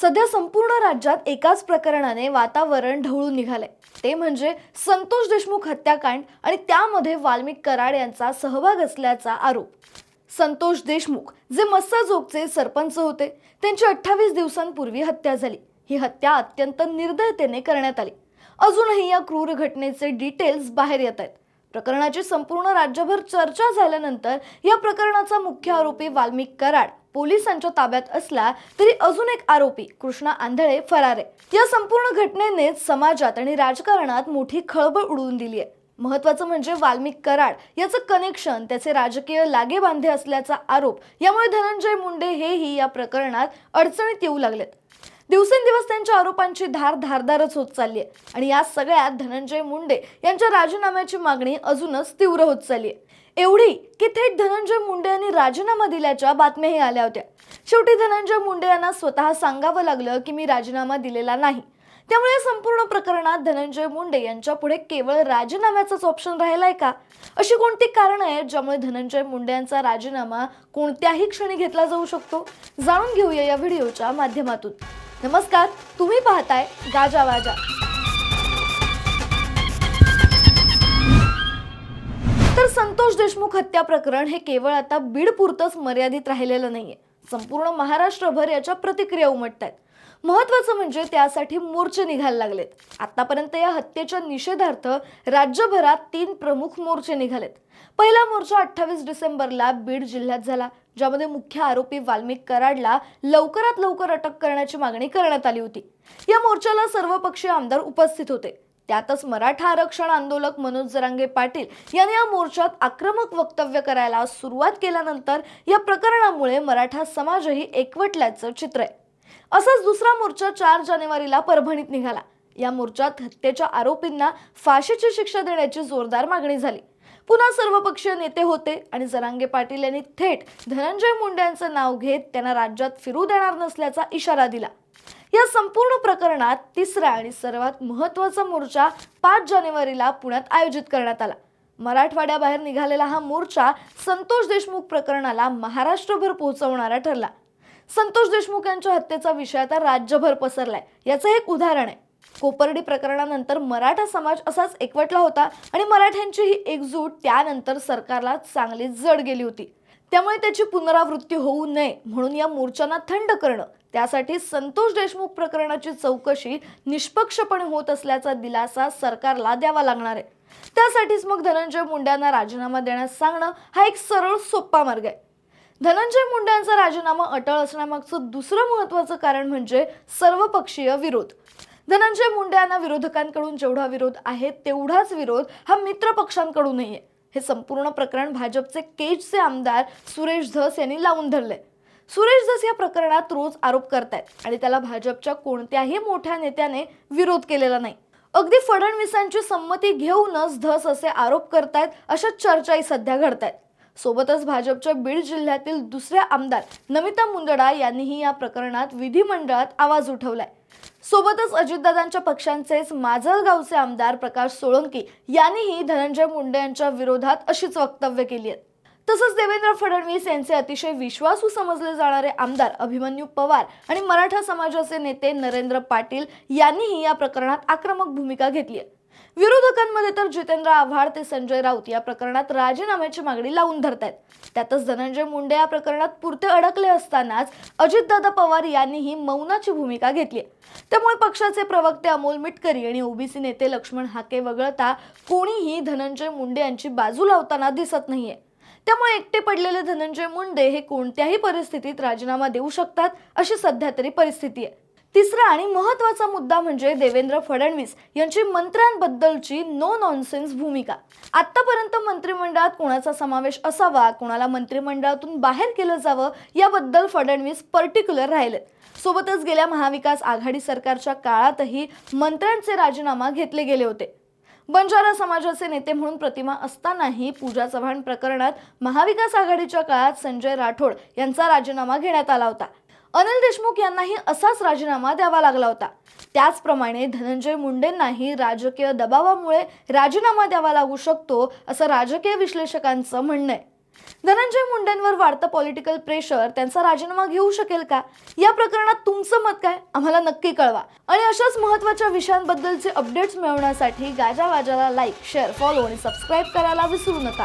सध्या संपूर्ण राज्यात एकाच प्रकरणाने वातावरण ढवळून निघालंय. ते म्हणजे संतोष देशमुख हत्याकांड आणि त्यामध्ये वाल्मिक कराड यांचा सहभाग असल्याचा आरोप. संतोष देशमुख जे मस्साजोगचे सरपंच होते त्यांची अठ्ठावीस दिवसांपूर्वी हत्या झाली. ही हत्या अत्यंत निर्दयतेने करण्यात आली. अजूनही या क्रूर घटनेचे डिटेल्स बाहेर येत आहेत. प्रकरणाची संपूर्ण राज्यभर चर्चा झाल्यानंतर या प्रकरणाचा मुख्य आरोपी वाल्मिक कराड पोलिसांच्या ताब्यात असला तरी अजून एक आरोपी कृष्णा आंधळे फरार. आहे या संपूर्ण घटनेने समाजात आणि राजकारणात मोठी खळबळ उडवून दिली आहे. महत्वाचं म्हणजे वाल्मिक कराड याचं कनेक्शन त्याचे राजकीय लागेबांधे असल्याचा आरोप. यामुळे धनंजय मुंडे हेही या प्रकरणात अडचणीत येऊ लागलेत. दिवसेंदिवस त्यांच्या आरोपांची धार धारदारच होत चालली आहे आणि या सगळ्यात धनंजय मुंडे यांच्या राजीनाम्याची मागणी अजूनच तीव्र होत चालली आहे एवढी की थेट धनंजय मुंडे यांनी राजीनामा दिल्याच्या बातम्याही आल्या होत्या. शेवटी धनंजय मुंडे यांना स्वतः सांगावं लागलं की मी राजीनामा दिलेला नाही. त्यामुळे या संपूर्ण प्रकरणात धनंजय मुंडे यांच्या पुढे केवळ राजीनाम्याचाच ऑप्शन राहिलाय का? अशी कोणती कारणं आहेत ज्यामुळे धनंजय मुंडे यांचा राजीनामा कोणत्याही क्षणी घेतला जाऊ शकतो? जाणून घेऊया या व्हिडिओच्या माध्यमातून. नमस्कार तुम्ही पाहताय गाजा वाजा. तर संतोष देशमुख हत्या प्रकरण हे केवळ आता बीड पुरतच मर्यादित राहिलेलं नाहीये. संपूर्ण महाराष्ट्रभर याच्या प्रतिक्रिया उमटत आहेत महत्वाचं म्हणजे त्यासाठी मोर्चे निघायला लागलेत. आतापर्यंत या हत्येच्या निषेधार्थ राज्यभरात तीन प्रमुख मोर्चे निघालेत. पहिला मोर्चा अठ्ठावीस डिसेंबरला बीड जिल्ह्यात झाला ज्यामध्ये मुख्य आरोपी वाल्मिक कराडला लवकरात लवकर अटक करण्याची मागणी करण्यात आली होती. या मोर्चाला सर्वपक्षीय आमदार उपस्थित होते. त्यातच मराठा आरक्षण आंदोलक मनोज जरांगे पाटील यांनी या मोर्चात आक्रमक वक्तव्य करायला सुरुवात केल्यानंतर या प्रकरणामुळे मराठा समाजही एकवटल्याचं चित्र आहे. असाच दुसरा मोर्चा चार जानेवारीला परभणीत निघाला. या मोर्चात हत्येच्या आरोपींना फाशीची शिक्षा देण्याची जोरदार मागणी झाली. पुन्हा सर्वपक्षीय नेते होते आणि जरांगे पाटील यांनी थेट धनंजय मुंडे यांचं नाव घेत त्यांना राज्यात फिरू देणार नसल्याचा इशारा दिला. या संपूर्ण प्रकरणात तिसरा आणि सर्वात महत्त्वाचा मोर्चा पाच जानेवारीला पुण्यात आयोजित करण्यात आला. मराठवाड्याबाहेर निघालेला हा मोर्चा संतोष देशमुख प्रकरणाला महाराष्ट्रभर पोहोचवणारा ठरला. संतोष देशमुख यांच्या हत्येचा विषय आता राज्यभर पसरलाय. याचं एक उदाहरण आहे. कोपर्डी प्रकरणानंतर मराठा समाज असाच एकवटला होता आणि मराठ्यांची ही एकजूट त्यानंतर सरकारला चांगली जड गेली होती. त्यामुळे त्याची पुनरावृत्ती होऊ नये म्हणून या मोर्चांना थंड करणं त्यासाठी संतोष देशमुख प्रकरणाची चौकशी निष्पक्षपणे होत असल्याचा दिलासा सरकारला द्यावा लागणार आहे. त्यासाठीच मग धनंजय मुंड्यांना राजीनामा देण्यास सांगणं हा एक सरळ सोपा मार्ग आहे. धनंजय मुंड्यांचा राजीनामा अटळ असण्यामागचं दुसरं महत्वाचं कारण म्हणजे सर्वपक्षीय विरोध. धनंजय मुंडे यांना विरोधकांकडून जेवढा विरोध आहे तेवढाच विरोध हा मित्र पक्षांकडूनही आहे. हे संपूर्ण प्रकरण भाजपचे केजचे आमदार सुरेश धस यांनी लावून धरले सुरेश धस या प्रकरणात रोज आरोप करतायत आणि त्याला भाजपच्या कोणत्याही मोठ्या नेत्याने विरोध केलेला नाही. अगदी फडणवीसांची संमती घेऊनच धस असे आरोप करतायत अशा चर्चाही सध्या घडतायत. सोबतच भाजपच्या बीड जिल्ह्यातील दुसऱ्या आमदार नमिता मुंदडा यांनीही या प्रकरणात विधिमंडळात आवाज उठवलाय. सोबतच अजितदादांच्या पक्षांचेच माजलगावचे आमदार प्रकाश सोळंकी यांनीही धनंजय मुंडे यांच्या विरोधात अशीच वक्तव्य केली आहेत तसंच देवेंद्र फडणवीस यांचे अतिशय विश्वासू समजले जाणारे आमदार अभिमन्यू पवार आणि मराठा समाजाचे नेते नरेंद्र पाटील यांनीही या प्रकरणात आक्रमक भूमिका घेतली आहे. विरोधकांमध्ये तर जितेंद्र आव्हाड ते संजय राऊत या प्रकरणात राजीनाम्याची मागणी लावून धरतायत. त्यातच धनंजय मुंडे या प्रकरणात पुरते अडकले असतानाच अजितदादा पवार यांनीही मौनाची भूमिका घेतली त्यामुळे पक्षाचे प्रवक्ते अमोल मिटकरी आणि ओबीसी नेते लक्ष्मण हाके वगळता कोणीही धनंजय मुंडे यांची बाजू लावताना दिसत नाहीये. त्यामुळे एकटे पडलेले धनंजय मुंडे हे कोणत्याही परिस्थितीत राजीनामा देऊ शकतात अशी सध्या तरी परिस्थिती आहे. तिसरा आणि महत्त्वाचा मुद्दा म्हणजे देवेंद्र फडणवीस यांची मंत्र्यांबद्दलची नो नॉनसेन्स भूमिका. आत्तापर्यंत मंत्रिमंडळात कोणाचा समावेश असावा कोणाला मंत्रिमंडळातून बाहेर केलं जावं याबद्दल फडणवीस पर्टिक्युलर राहिलेत. सोबतच गेल्या महाविकास आघाडी सरकारच्या काळातही मंत्र्यांचे राजीनामा घेतले गेले होते. बंजारा समाजाचे नेते म्हणून प्रतिमा असतानाही पूजा चव्हाण प्रकरणात महाविकास आघाडीच्या काळात संजय राठोड यांचा राजीनामा घेण्यात आला होता. अनिल देशमुख यांनाही असाच राजीनामा द्यावा लागला होता. त्याचप्रमाणे धनंजय मुंडेंनाही राजकीय दबावामुळे राजीनामा द्यावा लागू शकतो असं राजकीय विश्लेषकांचं म्हणणं आहे. धनंजय मुंडेंवर वाढतं पॉलिटिकल प्रेशर त्यांचा राजीनामा घेऊ शकेल का? या प्रकरणात तुमचं मत काय? आम्हाला नक्की कळवा. आणि अशाच महत्त्वाच्या विषयांबद्दलचे अपडेट्स मिळवण्यासाठी गाजा वाजाला लाईक शेअर फॉलो आणि सबस्क्राईब करायला विसरू नका.